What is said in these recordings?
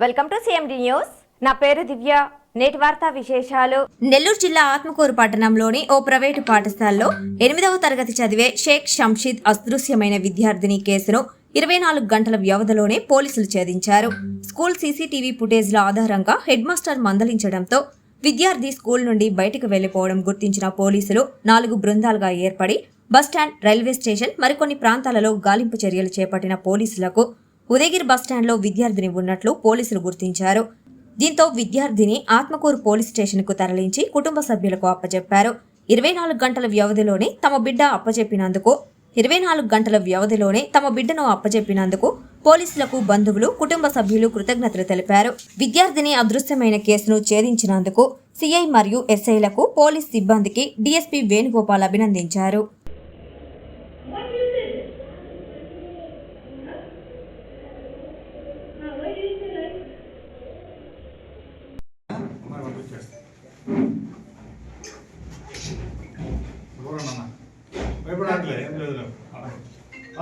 Welcome to CMD news నా పేరు దివ్య. నేటి వార్తా విశేషాలు. నెల్లూరు జిల్లా ఆత్మకూరు పట్టణంలోని ఓ ప్రైవేటు పాఠశాలలో ఎనిమిదవ తరగతి చదివే షేక్ షంషీద్ అదృశ్యమైన విద్యార్థిని కేసును ఇరవై నాలుగు గంటల వ్యవధిలోనే పోలీసులు ఛేదించారు. స్కూల్ సీసీటీవీ ఫుటేజ్ల ఆధారంగా హెడ్ మాస్టర్ మందలించడంతో విద్యార్థి స్కూల్ నుండి బయటకు వెళ్ళిపోవడం గుర్తించిన పోలీసులు నాలుగు బృందాలుగా ఏర్పడి బస్టాండ్ రైల్వే స్టేషన్ మరికొన్ని ప్రాంతాలలో గాలింపు చర్యలు చేపట్టిన పోలీసులకు ఉదయగిరి బస్టాండ్లో విద్యార్థిని ఉన్నట్లు పోలీసులు గుర్తించారు. దీంతో విద్యార్థిని ఆత్మకూరు పోలీస్ స్టేషన్కు తరలించి కుటుంబ సభ్యులకు అప్పచెప్పారు ఇరవై నాలుగు గంటల వ్యవధిలోనే తమ బిడ్డ అప్పచెప్పినందుకు ఇరవై నాలుగు గంటల వ్యవధిలోనే తమ బిడ్డను అప్పచెప్పినందుకు పోలీసులకు బంధువులు కుటుంబ సభ్యులు కృతజ్ఞతలు తెలిపారు. విద్యార్థిని అదృశ్యమైన కేసును ఛేదించినందుకు సిఐ మరియు ఎస్ఐలకు పోలీస్ సిబ్బందికి డీఎస్పీ వేణుగోపాల్ అభినందించారు.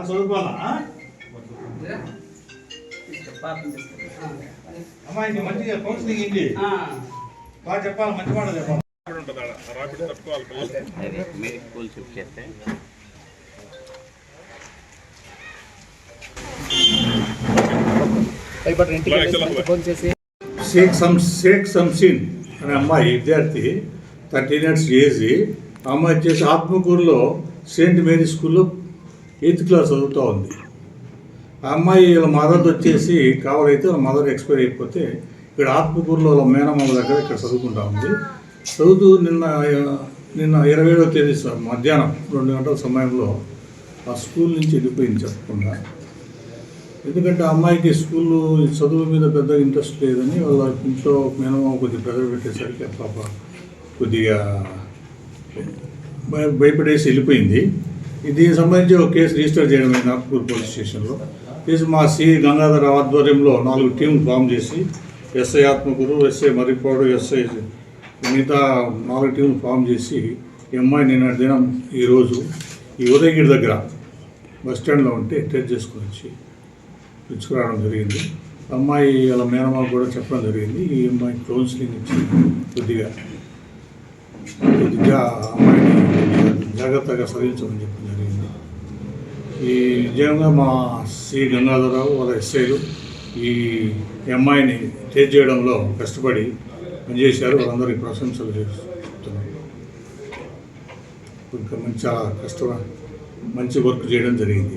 చదువుకోవాలా? ఇది మంచిగా కౌన్సిలింగ్ బాగా చెప్పాలి మంచి మాట చెప్పాలి? షిఫ్ట్ చేస్తే షేక్ సమ్ షేక్ సంసీన్ అనే అమ్మాయి విద్యార్థి థర్టీన్ ఇయర్స్ ఏజ్. అమ్మాయి వచ్చేసి ఆత్మకూరులో సెయింట్ మేరీ స్కూల్లో ఎయిత్ క్లాస్ చదువుతూ ఉంది. ఆ అమ్మాయి వాళ్ళ మదర్ వచ్చేసి కావాలైతే వాళ్ళ మదర్ ఎక్స్పైర్ అయిపోతే ఇక్కడ ఆత్మకూరులో వాళ్ళ మేనమామ దగ్గర ఇక్కడ చదువుకుంటా ఉంది. చదువుతూ నిన్న నిన్న ఇరవై ఏడవ తేదీ సార్ మధ్యాహ్నం రెండు గంటల సమయంలో ఆ స్కూల్ నుంచి వెళ్ళిపోయింది చెప్పకుండా. ఎందుకంటే ఆ అమ్మాయికి స్కూల్ చదువు మీద పెద్ద ఇంట్రెస్ట్ లేదని వాళ్ళ ఇంట్లో మేనమామ కొద్దిగా ప్రెజర్ పెట్టేసరికి అట్లా పాప కొద్దిగా భయ- భయపడేసి వెళ్ళిపోయింది. దీనికి సంబంధించి ఒక కేసు రిజిస్టర్ చేయడం నాగ్పూర్ పోలీస్ స్టేషన్లో. కేసు మా సి గంగాధర ఆధ్వర్యంలో నాలుగు టీంలు ఫామ్ చేసి SI Atmakur SI Marripadu SI మిగతా నాలుగు టీంలు ఫామ్ చేసి ఎంఐ అమ్మాయి నిన్న దినం ఈరోజు ఈ ఉదయగిరి దగ్గర బస్ స్టాండ్లో ఉంటే టెస్ట్ చేసుకొని వచ్చి పిచ్చుకురావడం జరిగింది. అమ్మాయి వాళ్ళ మేనమామ కూడా చెప్పడం జరిగింది. ఈ అమ్మాయి కౌన్సిలింగ్ ఇచ్చి కొద్దిగా కొద్దిగా అమ్మాయిని జాగ్రత్తగా సరించమని చెప్పి ఈ నిజంగా మా సి. గంగాధరరావు వాళ్ళ ఎస్ఐలు ఈ అమ్మాయిని టేజ్ చేయడంలో కష్టపడి పనిచేశారు. వాళ్ళందరికీ ప్రశంసలు చేస్తున్నారు ఇంకా మంచి చాలా కష్టం మంచి వర్క్ చేయడం జరిగింది.